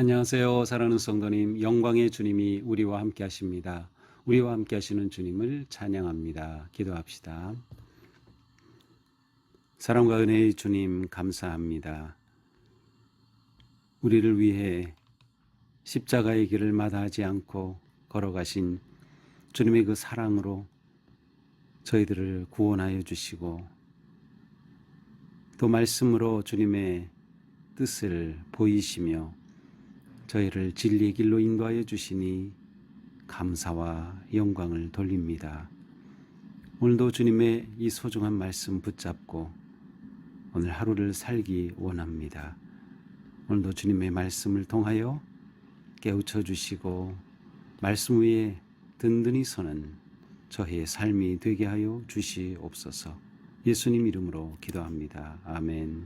안녕하세요. 사랑하는 성도님, 영광의 주님이 우리와 함께 하십니다. 우리와 함께 하시는 주님을 찬양합니다. 기도합시다. 사랑과 은혜의 주님, 감사합니다. 우리를 위해 십자가의 길을 마다하지 않고 걸어가신 주님의 그 사랑으로 저희들을 구원하여 주시고 또 말씀으로 주님의 뜻을 보이시며 저희를 진리의 길로 인도하여 주시니 감사와 영광을 돌립니다. 오늘도 주님의 이 소중한 말씀 붙잡고 오늘 하루를 살기 원합니다. 오늘도 주님의 말씀을 통하여 깨우쳐 주시고 말씀 위에 든든히 서는 저의 삶이 되게 하여 주시옵소서. 예수님 이름으로 기도합니다. 아멘.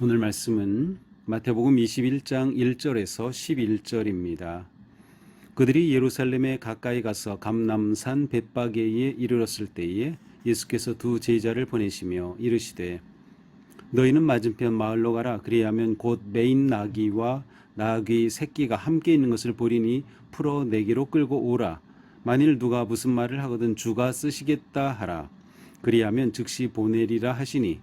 오늘 말씀은 마태복음 21장 1절에서 11절입니다. 그들이 예루살렘에 가까이 가서 감남산 벳바게에 이르렀을 때에 예수께서 두 제자를 보내시며 이르시되 너희는 맞은편 마을로 가라 그리하면 곧 메인 나귀와 나귀 새끼가 함께 있는 것을 보리니 풀어 내게로 끌고 오라. 만일 누가 무슨 말을 하거든 주가 쓰시겠다 하라. 그리하면 즉시 보내리라 하시니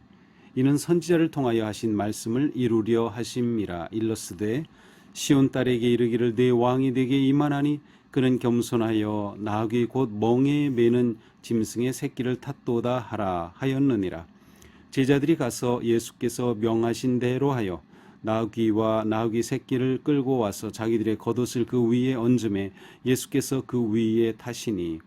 이는 선지자를 통하여 하신 말씀을 이루려 하심이라 일러스되 시온 딸에게 이르기를 내 왕이 내게 이만하니 그는 겸손하여 나귀 곧 멍에 매는 짐승의 새끼를 탔도다 하라 하였느니라. 제자들이 가서 예수께서 명하신 대로 하여 나귀와 나귀 새끼를 끌고 와서 자기들의 겉옷을 그 위에 얹음에 예수께서 그 위에 타시니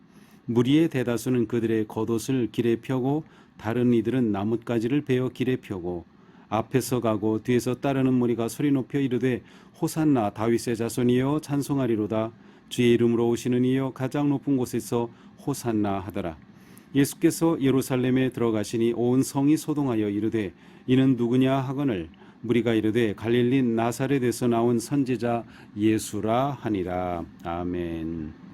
무리의 대다수는 그들의 겉옷을 길에 펴고 다른 이들은 나뭇가지를 베어 길에 펴고 앞에서 가고 뒤에서 따르는 무리가 소리 높여 이르되 호산나 다윗의 자손이여 찬송하리로다. 주의 이름으로 오시는 이여 가장 높은 곳에서 호산나 하더라. 예수께서 예루살렘에 들어가시니 온 성이 소동하여 이르되 이는 누구냐 하거늘 무리가 이르되 갈릴리 나사렛에서 나온 선지자 예수라 하니라 아멘.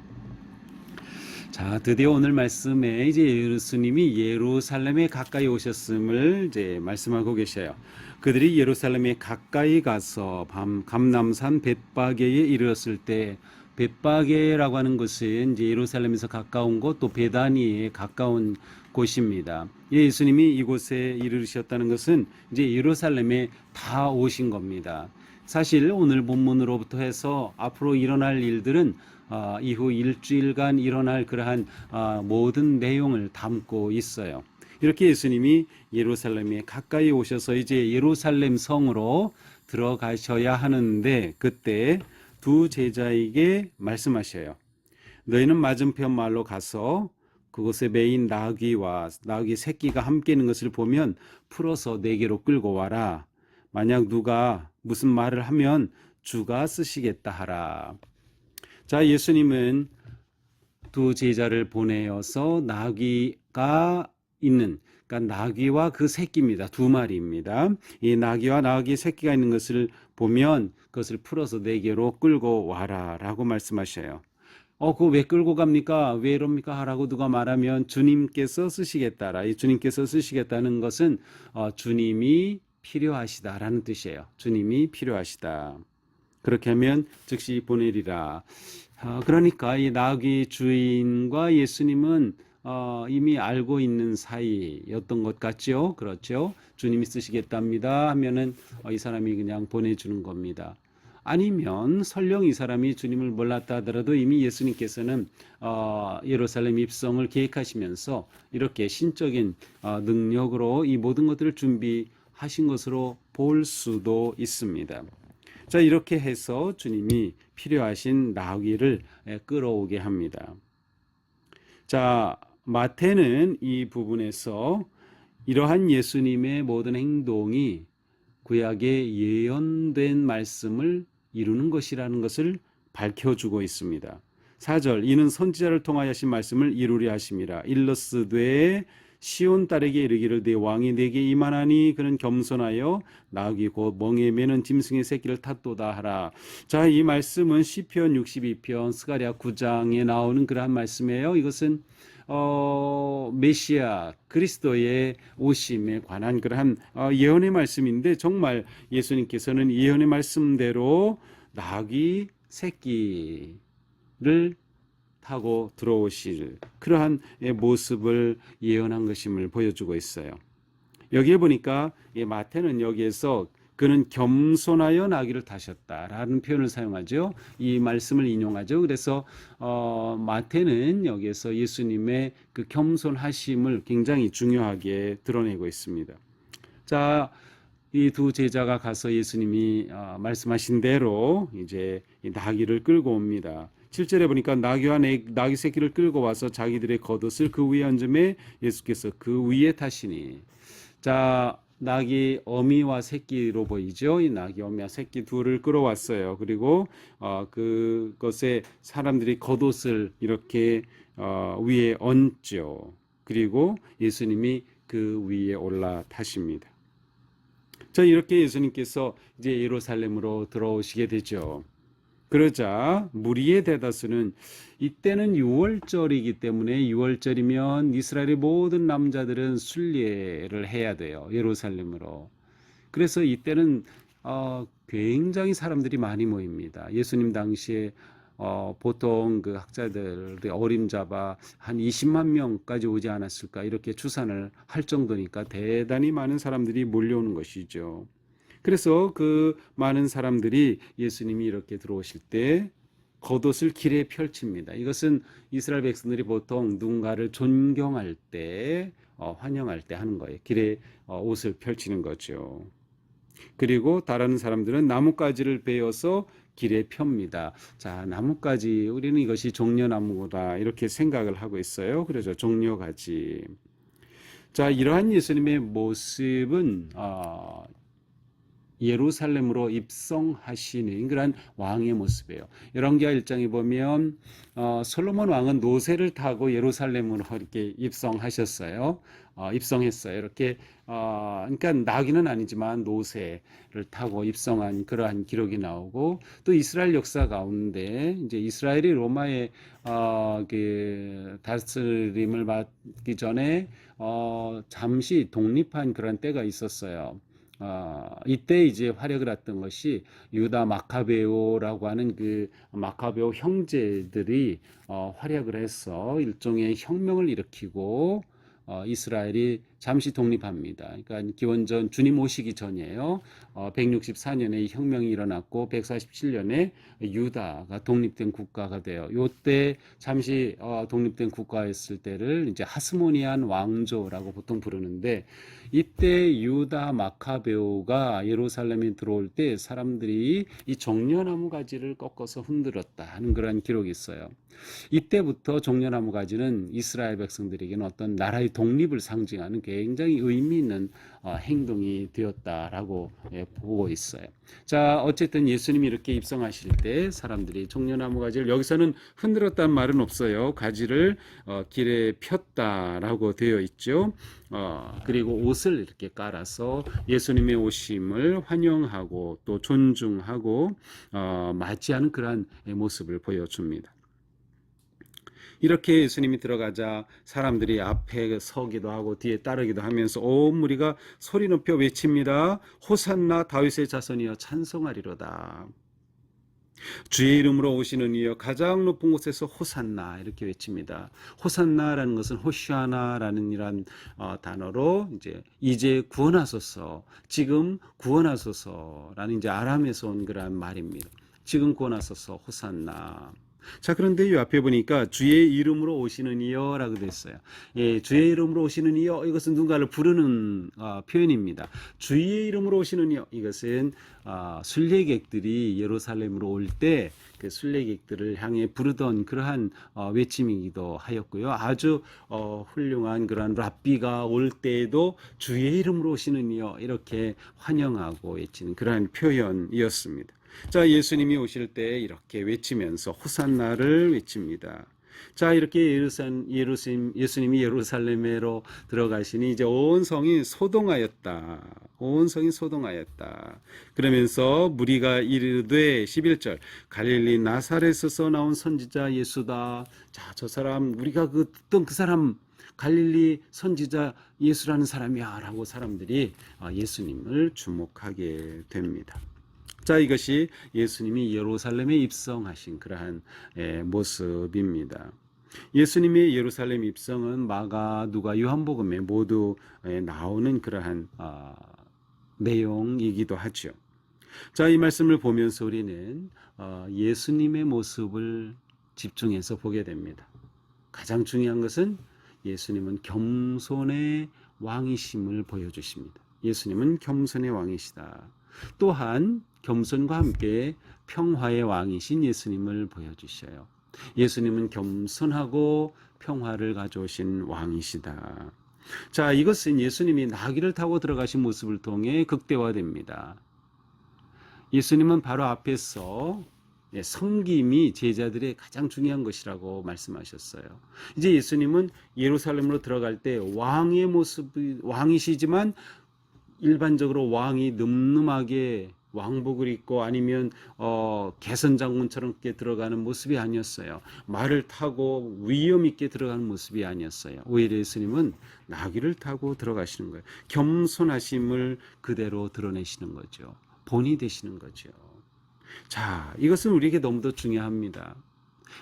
자, 드디어 오늘 말씀에 이제 예수님이 예루살렘에 가까이 오셨음을 이제 말씀하고 계셔요. 그들이 예루살렘에 가까이 가서 밤 감남산 벳바게에 이르렀을 때 벳바게라고 하는 것은 이제 예루살렘에서 가까운 곳 또 베다니에 가까운 곳입니다. 예수님이 이곳에 이르셨다는 것은 이제 예루살렘에 다 오신 겁니다. 사실 오늘 본문으로부터 해서 앞으로 일어날 일들은 어, 이후 일주일간 일어날 그러한 어, 모든 내용을 담고 있어요. 이렇게 예수님이 예루살렘에 가까이 오셔서 이제 예루살렘 성으로 들어가셔야 하는데 그때 두 제자에게 말씀하셔요. 너희는 맞은편 말로 가서 그곳에 메인 나귀와 나귀 새끼가 함께 있는 것을 보면 풀어서 내게로 끌고 와라. 만약 누가 무슨 말을 하면 주가 쓰시겠다 하라. 자, 예수님은 두 제자를 보내어서 나귀가 있는 그러니까 나귀와 그 새끼입니다. 두 마리입니다. 이 나귀와 나귀 새끼가 있는 것을 보면 그것을 풀어서 내게로 끌고 와라라고 말씀하셔요. 어, 그거 왜 끌고 갑니까? 왜 이럽니까? 하라고 누가 말하면 주님께서 쓰시겠다라. 이 주님께서 쓰시겠다는 것은 어, 주님이 필요하시다라는 뜻이에요. 주님이 필요하시다. 그렇게 하면 즉시 보내리라. 어, 그러니까 이 나귀 주인과 예수님은 어, 이미 알고 있는 사이였던 것 같죠? 그렇죠? 주님이 쓰시겠답니다 하면은 어, 이 사람이 그냥 보내주는 겁니다. 아니면 설령 이 사람이 주님을 몰랐다 하더라도 이미 예수님께서는 어, 예루살렘 입성을 계획하시면서 이렇게 신적인 어, 능력으로 이 모든 것들을 준비하신 것으로 볼 수도 있습니다. 자 이렇게 해서 주님이 필요하신 나귀를 예, 끌어오게 합니다. 자 마태는 이 부분에서 이러한 예수님의 모든 행동이 구약의 예언된 말씀을 이루는 것이라는 것을 밝혀주고 있습니다. 4절 이는 선지자를 통하여 하신 말씀을 이루려 하심이라 일러스되 시온 딸에게 이르기를 내 왕이 내게 이만하니 그는 겸손하여 나귀 곧 멍에 매는 짐승의 새끼를 탔도다 하라. 자, 이 말씀은 시편 62편 스가랴 9장에 나오는 그러한 말씀이에요. 이것은 어, 메시아 그리스도의 오심에 관한 그러한 어, 예언의 말씀인데 정말 예수님께서는 예언의 말씀대로 나귀 새끼를 타고 들어오실 그러한 모습을 예언한 것임을 보여주고 있어요. 여기에 보니까 이 마태는 여기에서 그는 겸손하여 나귀를 타셨다라는 표현을 사용하죠. 이 말씀을 인용하죠. 그래서 어, 마태는 여기에서 예수님의 그 겸손하심을 굉장히 중요하게 드러내고 있습니다. 자, 이 두 제자가 가서 예수님이 어, 말씀하신 대로 이제 이 나귀를 끌고 옵니다. 7절에 보니까 나귀와 내- 나귀 새끼를 끌고 와서 자기들의 겉옷을 그 위에 얹음에 예수께서 그 위에 타시니 자 낙이 어미와 새끼로 보이죠. 이 낙이 어미와 새끼 둘을 끌어왔어요. 그리고 어, 그것에 사람들이 겉옷을 이렇게 어, 위에 얹죠. 그리고 예수님이 그 위에 올라타십니다. 자 이렇게 예수님께서 이제 예루살렘으로 들어오시게 되죠. 그러자 무리의 대다수는 이때는 6월절이기 때문에 6월절이면 이스라엘의 모든 남자들은 순례를 해야 돼요. 예루살렘으로. 그래서 이때는 어, 굉장히 사람들이 많이 모입니다. 예수님 당시에 어, 보통 그 학자들의 어림잡아 한 20만 명까지 오지 않았을까 이렇게 추산을 할 정도니까 대단히 많은 사람들이 몰려오는 것이죠. 그래서 그 많은 사람들이 예수님이 이렇게 들어오실 때 겉옷을 길에 펼칩니다. 이것은 이스라엘 백성들이 보통 누군가를 존경할 때, 어, 환영할 때 하는 거예요. 길에 어, 옷을 펼치는 거죠. 그리고 다른 사람들은 나뭇가지를 베어서 길에 펴니다. 자, 나뭇가지 우리는 이것이 종려나무다 이렇게 생각을 하고 있어요. 그래서 종려가지. 자, 이러한 예수님의 모습은 어, 예루살렘으로 입성하시는 그런 왕의 모습이에요. 열왕기하 1장에 보면 어, 솔로몬 왕은 노새를 타고 예루살렘으로 이렇게 입성하셨어요. 어, 입성했어요. 이렇게 어, 그러니까 나귀는 아니지만 노새를 타고 입성한 그러한 기록이 나오고 또 이스라엘 역사 가운데 이제 이스라엘이 로마의 어, 그 다스림을 받기 전에 어, 잠시 독립한 그런 때가 있었어요. 어, 이때 이제 활약을 했던 것이 유다 마카베오라고 하는 그 마카베오 형제들이 어, 활약을 해서 일종의 혁명을 일으키고 어, 이스라엘이 잠시 독립합니다. 그러니까 기원전 주님 오시기 전이에요. 어, 164년에 혁명이 일어났고 147년에 유다가 독립된 국가가 돼요. 요때 잠시 어, 독립된 국가였을 때를 이제 하스모니안 왕조라고 보통 부르는데 이때 유다 마카베오가 예루살렘에 들어올 때 사람들이 이 종려나무 가지를 꺾어서 흔들었다 하는 그런 기록이 있어요. 이때부터 종려나무 가지는 이스라엘 백성들에게는 어떤 나라의 독립을 상징하는 굉장히 의미 있는 어, 행동이 되었다라고 예, 보고 있어요. 자, 어쨌든 예수님이 이렇게 입성하실 때 사람들이 종려나무 가지를 여기서는 흔들었다는 말은 없어요. 가지를 어, 길에 폈다라고 되어 있죠. 어, 그리고 옷을 이렇게 깔아서 예수님의 오심을 환영하고 또 존중하고 어, 맞이하는 그러한 모습을 보여줍니다. 이렇게 예수님이 들어가자 사람들이 앞에 서기도 하고 뒤에 따르기도 하면서 온 무리가 소리 높여 외칩니다. 호산나 다윗의 자손이여 찬송하리로다. 주의 이름으로 오시는 이여 가장 높은 곳에서 호산나 이렇게 외칩니다. 호산나라는 것은 호시아나라는 이란 어, 단어로 이제 이제 구원하소서, 지금 구원하소서라는 이제 아람에서 온 그러한 말입니다. 지금 구원하소서 호산나. 자, 그런데 이 앞에 보니까 주의 이름으로 오시는 이여라고 됐어요. 예, 주의 이름으로 오시는 이여 이것은 누군가를 부르는 어, 표현입니다. 주의 이름으로 오시는 이여 이것은 어, 순례객들이 예루살렘으로 올때 그 순례객들을 향해 부르던 그러한 어, 외침이기도 하였고요. 아주 어, 훌륭한 그러한 랍비가 올 때에도 주의 이름으로 오시는 이여 이렇게 환영하고 외치는 그러한 표현이었습니다. 자, 예수님이 오실 때 이렇게 외치면서 호산나를 외칩니다. 자 이렇게 예루살렘, 예루살렘 예수님이 예루살렘으로 들어가시니 이제 온 성이 소동하였다. 온 성이 소동하였다. 그러면서 무리가 이르되 11절 갈릴리 나사렛에서 나온 선지자 예수다. 자 저 사람 우리가 그 듣던 그 사람 갈릴리 선지자 예수라는 사람이야라고 사람들이 아, 예수님을 주목하게 됩니다. 자, 이것이 예수님이 예루살렘에 입성하신 그러한 예, 모습입니다. 예수님의 예루살렘 입성은 마가, 누가, 요한복음에 모두 예, 나오는 그러한 아, 내용이기도 하죠. 자, 이 말씀을 보면서 우리는 어, 예수님의 모습을 집중해서 보게 됩니다. 가장 중요한 것은 예수님은 겸손의 왕이심을 보여주십니다. 예수님은 겸손의 왕이시다. 또한 겸손과 함께 평화의 왕이신 예수님을 보여주셔요. 예수님은 겸손하고 평화를 가져오신 왕이시다. 자, 이것은 예수님이 나귀를 타고 들어가신 모습을 통해 극대화됩니다. 예수님은 바로 앞에서 예, 섬김이 제자들의 가장 중요한 것이라고 말씀하셨어요. 이제 예수님은 예루살렘으로 들어갈 때 왕의 모습이 왕이시지만 일반적으로 왕이 늠름하게 왕복을 입고 아니면 어, 개선 장군처럼 이렇게 들어가는 모습이 아니었어요. 말을 타고 위험 있게 들어가는 모습이 아니었어요. 오히려 예수님은 나귀를 타고 들어가시는 거예요. 겸손하심을 그대로 드러내시는 거죠. 본이 되시는 거죠. 자, 이것은 우리에게 너무도 중요합니다.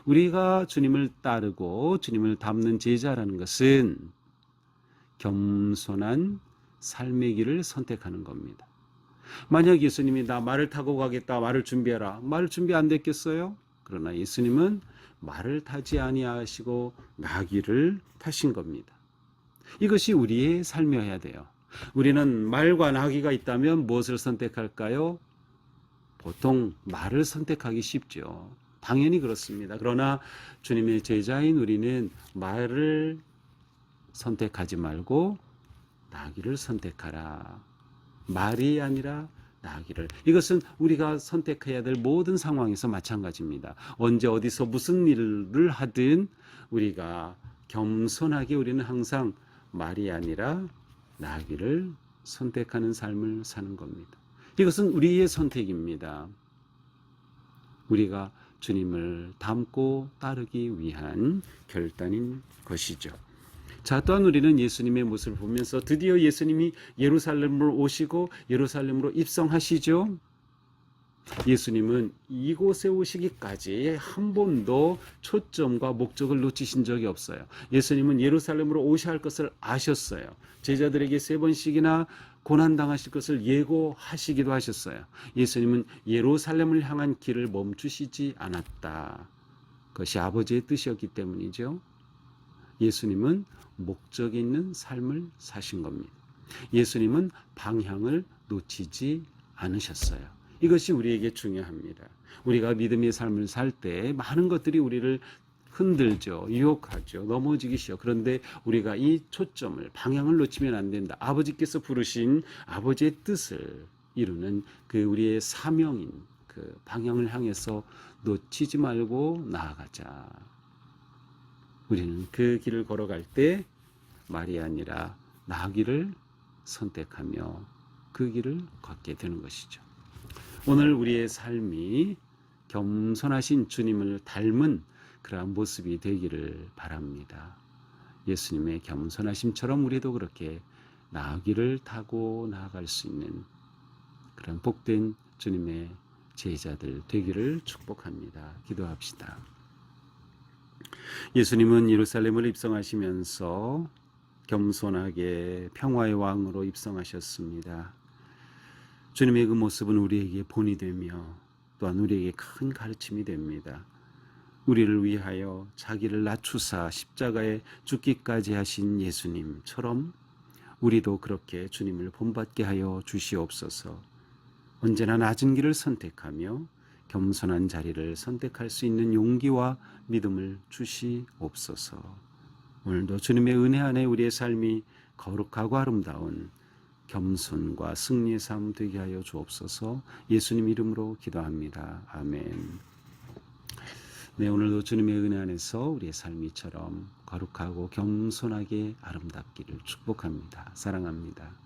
우리가 주님을 따르고 주님을 닮는 제자라는 것은 겸손한 삶의 길을 선택하는 겁니다. 만약 예수님이 나 말을 타고 가겠다 말을 준비해라 말을 준비 안 됐겠어요? 그러나 예수님은 말을 타지 아니하시고 나귀를 타신 겁니다. 이것이 우리의 삶이어야 돼요. 우리는 말과 나귀가 있다면 무엇을 선택할까요? 보통 말을 선택하기 쉽죠. 당연히 그렇습니다. 그러나 주님의 제자인 우리는 말을 선택하지 말고 나귀를 선택하라. 말이 아니라 나귀를. 이것은 우리가 선택해야 될 모든 상황에서 마찬가지입니다. 언제 어디서 무슨 일을 하든 우리가 겸손하게 우리는 항상 말이 아니라 나귀를 선택하는 삶을 사는 겁니다. 이것은 우리의 선택입니다. 우리가 주님을 닮고 따르기 위한 결단인 것이죠. 자, 또한 우리는 예수님의 모습을 보면서 드디어 예수님이 예루살렘으로 오시고 예루살렘으로 입성하시죠. 예수님은 이곳에 오시기까지 한 번도 초점과 목적을 놓치신 적이 없어요. 예수님은 예루살렘으로 오셔야 할 것을 아셨어요. 제자들에게 세 번씩이나 고난당하실 것을 예고하시기도 하셨어요. 예수님은 예루살렘을 향한 길을 멈추시지 않았다. 그것이 아버지의 뜻이었기 때문이죠. 예수님은 목적 있는 삶을 사신 겁니다. 예수님은 방향을 놓치지 않으셨어요. 이것이 우리에게 중요합니다. 우리가 믿음의 삶을 살 때 많은 것들이 우리를 흔들죠. 유혹하죠. 넘어지기 쉬워. 그런데 우리가 이 초점을, 방향을 놓치면 안 된다. 아버지께서 부르신 아버지의 뜻을 이루는 그 우리의 사명인 그 방향을 향해서 놓치지 말고 나아가자. 우리는 그 길을 걸어갈 때 말이 아니라 나기를 선택하며 그 길을 걷게 되는 것이죠. 오늘 우리의 삶이 겸손하신 주님을 닮은 그러한 모습이 되기를 바랍니다. 예수님의 겸손하심처럼 우리도 그렇게 나귀를 타고 나아갈 수 있는 그런 복된 주님의 제자들 되기를 축복합니다. 기도합시다. 예수님은 예루살렘을 입성하시면서 겸손하게 평화의 왕으로 입성하셨습니다. 주님의 그 모습은 우리에게 본이 되며 또한 우리에게 큰 가르침이 됩니다. 우리를 위하여 자기를 낮추사 십자가에 죽기까지 하신 예수님처럼 우리도 그렇게 주님을 본받게 하여 주시옵소서. 언제나 낮은 길을 선택하며 겸손한 자리를 선택할 수 있는 용기와 믿음을 주시옵소서. 오늘도 주님의 은혜 안에 우리의 삶이 거룩하고 아름다운 겸손과 승리의 삶 되게 하여 주옵소서. 예수님 이름으로 기도합니다. 아멘. 네, 오늘도 주님의 은혜 안에서 우리의 삶이처럼 거룩하고 겸손하게 아름답기를 축복합니다. 사랑합니다.